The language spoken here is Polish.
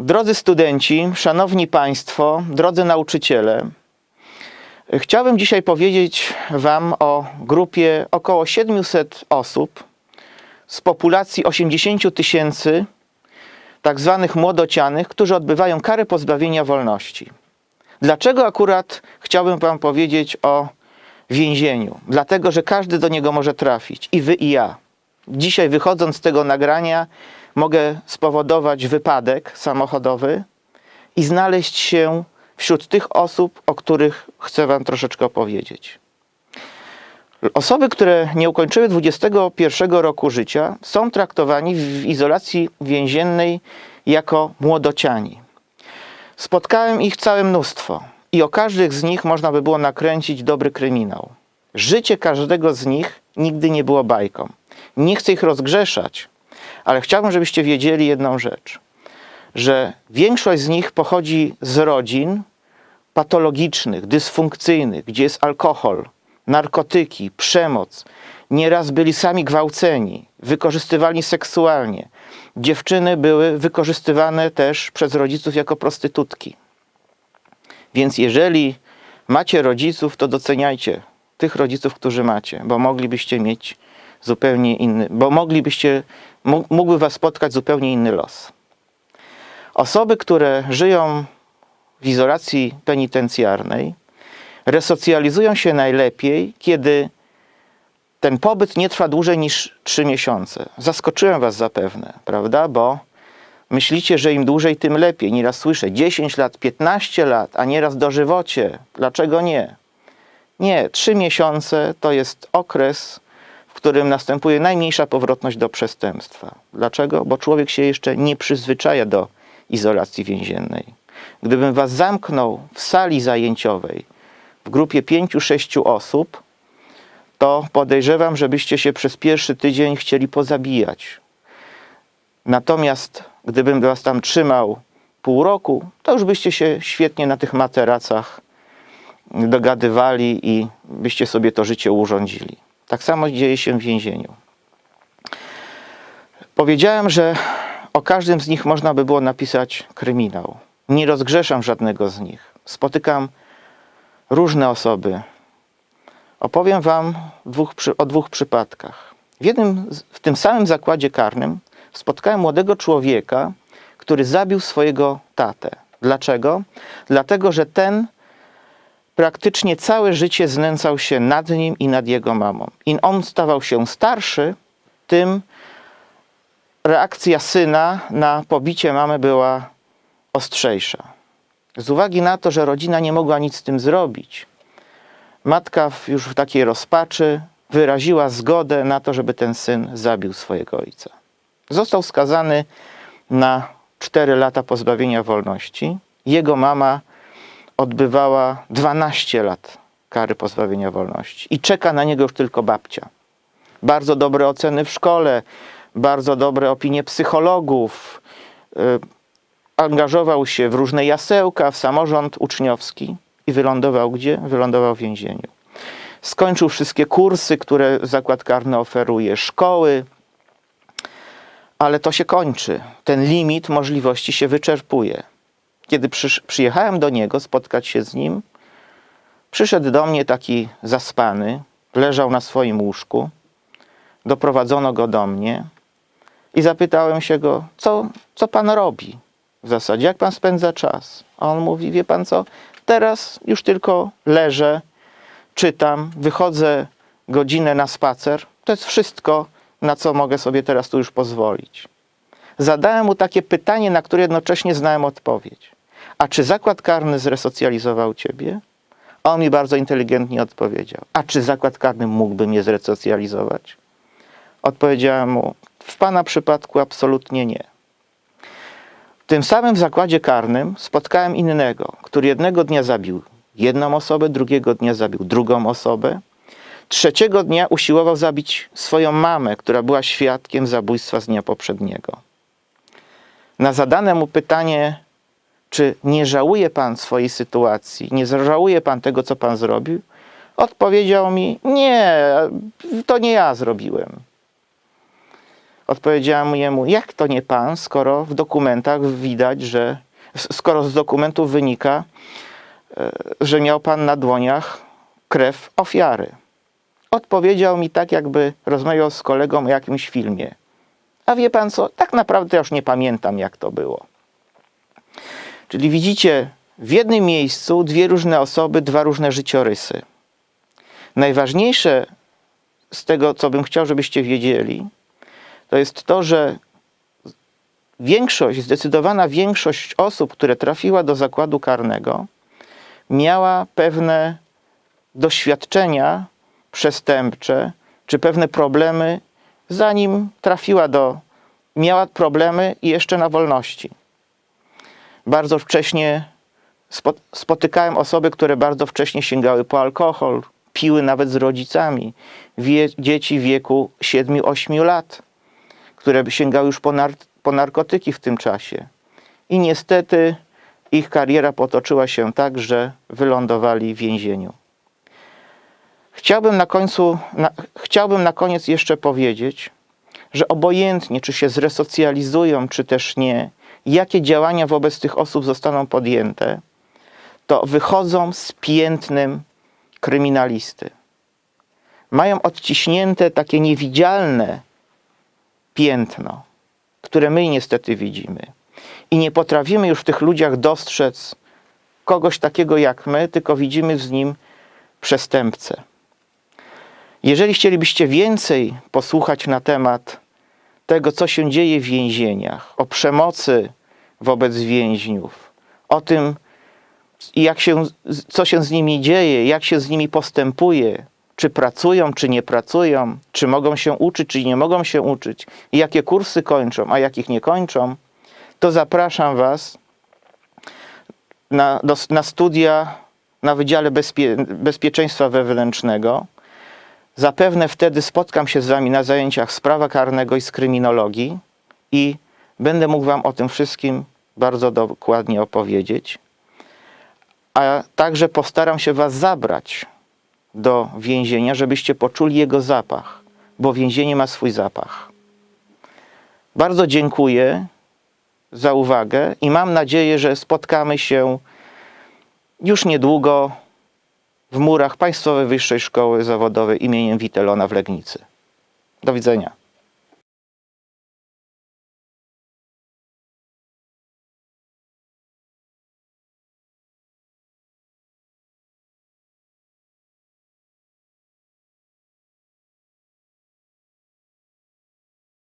Drodzy studenci, szanowni państwo, drodzy nauczyciele, chciałbym dzisiaj powiedzieć wam o grupie około 700 osób z populacji 80 tysięcy tak zwanych młodocianych, którzy odbywają karę pozbawienia wolności. Dlaczego akurat chciałbym wam powiedzieć o więzieniu? Dlatego, że każdy do niego może trafić, i wy, i ja. Dzisiaj wychodząc z tego nagrania, mogę spowodować wypadek samochodowy i znaleźć się wśród tych osób, o których chcę Wam troszeczkę opowiedzieć. Osoby, które nie ukończyły 21 roku życia, są traktowani w izolacji więziennej jako młodociani. Spotkałem ich całe mnóstwo i o każdych z nich można by było nakręcić dobry kryminał. Życie każdego z nich nigdy nie było bajką. Nie chcę ich rozgrzeszać, ale chciałbym, żebyście wiedzieli jedną rzecz, że większość z nich pochodzi z rodzin patologicznych, dysfunkcyjnych, gdzie jest alkohol, narkotyki, przemoc. Nieraz byli sami gwałceni, wykorzystywani seksualnie. Dziewczyny były wykorzystywane też przez rodziców jako prostytutki. Więc jeżeli macie rodziców, to doceniajcie tych rodziców, którzy macie, bo moglibyście mieć zupełnie inny, bo moglibyście, mógł- mógłby was spotkać zupełnie inny los. Osoby, które żyją w izolacji penitencjarnej, resocjalizują się najlepiej, kiedy ten pobyt nie trwa dłużej niż 3 miesiące. Zaskoczyłem was zapewne, prawda? Bo myślicie, że im dłużej, tym lepiej. Nieraz słyszę 10 lat, 15 lat, a nieraz dożywocie. Dlaczego nie? Nie, 3 miesiące to jest okres, w którym następuje najmniejsza powrotność do przestępstwa. Dlaczego? Bo człowiek się jeszcze nie przyzwyczaja do izolacji więziennej. Gdybym was zamknął w sali zajęciowej w grupie 5-6 osób, to podejrzewam, żebyście się przez pierwszy tydzień chcieli pozabijać. Natomiast gdybym was tam trzymał pół roku, to już byście się świetnie na tych materacach dogadywali i byście sobie to życie urządzili. Tak samo dzieje się w więzieniu. Powiedziałem, że o każdym z nich można by było napisać kryminał. Nie rozgrzeszam żadnego z nich. Spotykam różne osoby. Opowiem Wam dwóch, o dwóch przypadkach. W, jednym, w tym samym zakładzie karnym spotkałem młodego człowieka, który zabił swojego tatę. Dlaczego? Dlatego, że ten praktycznie całe życie znęcał się nad nim i nad jego mamą. Im on stawał się starszy, tym reakcja syna na pobicie mamy była ostrzejsza. Z uwagi na to, że rodzina nie mogła nic z tym zrobić, matka już w takiej rozpaczy wyraziła zgodę na to, żeby ten syn zabił swojego ojca. Został skazany na 4 lata pozbawienia wolności. Jego mama odbywała 12 lat kary pozbawienia wolności i czeka na niego już tylko babcia. Bardzo dobre oceny w szkole, bardzo dobre opinie psychologów. y, Angażował się w różne jasełka, w samorząd uczniowski i wylądował gdzie? Wylądował w więzieniu. Skończył wszystkie kursy, które zakład karny oferuje, szkoły, ale to się kończy. Ten limit możliwości się wyczerpuje. Kiedy przyjechałem do niego spotkać się z nim, przyszedł do mnie taki zaspany, leżał na swoim łóżku. Doprowadzono go do mnie i zapytałem się go, co, co pan robi w zasadzie, jak pan spędza czas. A on mówi, wie pan co, teraz już tylko leżę, czytam, wychodzę godzinę na spacer. To jest wszystko, na co mogę sobie teraz tu już pozwolić. Zadałem mu takie pytanie, na które jednocześnie znałem odpowiedź. A czy zakład karny zresocjalizował ciebie? A on mi bardzo inteligentnie odpowiedział. A czy zakład karny mógłby mnie zresocjalizować? Odpowiedziałem mu, w pana przypadku absolutnie nie. Tym samym zakładzie karnym spotkałem innego, który jednego dnia zabił jedną osobę, drugiego dnia zabił drugą osobę, trzeciego dnia usiłował zabić swoją mamę, która była świadkiem zabójstwa z dnia poprzedniego. Na zadane mu pytanie, czy nie żałuje pan swojej sytuacji, nie żałuje pan tego, co pan zrobił? Odpowiedział mi: Nie, to nie ja zrobiłem. Odpowiedziałem jemu: Jak to nie pan, skoro w dokumentach widać, że skoro z dokumentów wynika, e, że miał pan na dłoniach krew ofiary. Odpowiedział mi tak, jakby rozmawiał z kolegą o jakimś filmie. A wie pan co? Tak naprawdę już nie pamiętam, jak to było. Czyli widzicie, w jednym miejscu dwie różne osoby, dwa różne życiorysy. Najważniejsze z tego, co bym chciał, żebyście wiedzieli, to jest to, że większość, zdecydowana większość osób, które trafiła do zakładu karnego, miała pewne doświadczenia przestępcze czy pewne problemy, zanim trafiła do. miała problemy jeszcze na wolności. Bardzo wcześnie spo, spotykałem osoby, które bardzo wcześnie sięgały po alkohol, piły nawet z rodzicami. Wie, dzieci w wieku 7-8 lat, które sięgały już po, nar, po narkotyki w tym czasie. I niestety ich kariera potoczyła się tak, że wylądowali w więzieniu. Chciałbym na końcu, na, chciałbym na koniec jeszcze powiedzieć, że obojętnie czy się zresocjalizują, czy też nie, jakie działania wobec tych osób zostaną podjęte, to wychodzą z piętnem kryminalisty. Mają odciśnięte takie niewidzialne piętno, które my niestety widzimy. I nie potrafimy już w tych ludziach dostrzec kogoś takiego jak my, tylko widzimy w nim przestępcę. Jeżeli chcielibyście więcej posłuchać na temat tego, co się dzieje w więzieniach, o przemocy wobec więźniów, o tym, jak się, co się z nimi dzieje, jak się z nimi postępuje, czy pracują, czy nie pracują, czy mogą się uczyć, czy nie mogą się uczyć, i jakie kursy kończą, a jakich nie kończą, to zapraszam Was na, do, na studia na Wydziale Bezpie, Bezpieczeństwa Wewnętrznego. Zapewne wtedy spotkam się z Wami na zajęciach z prawa karnego i z kryminologii i będę mógł Wam o tym wszystkim bardzo dokładnie opowiedzieć. A także postaram się Was zabrać do więzienia, żebyście poczuli jego zapach, bo więzienie ma swój zapach. Bardzo dziękuję za uwagę i mam nadzieję, że spotkamy się już niedługo w murach Państwowej Wyższej Szkoły Zawodowej imieniem Witelona w Legnicy. Do widzenia.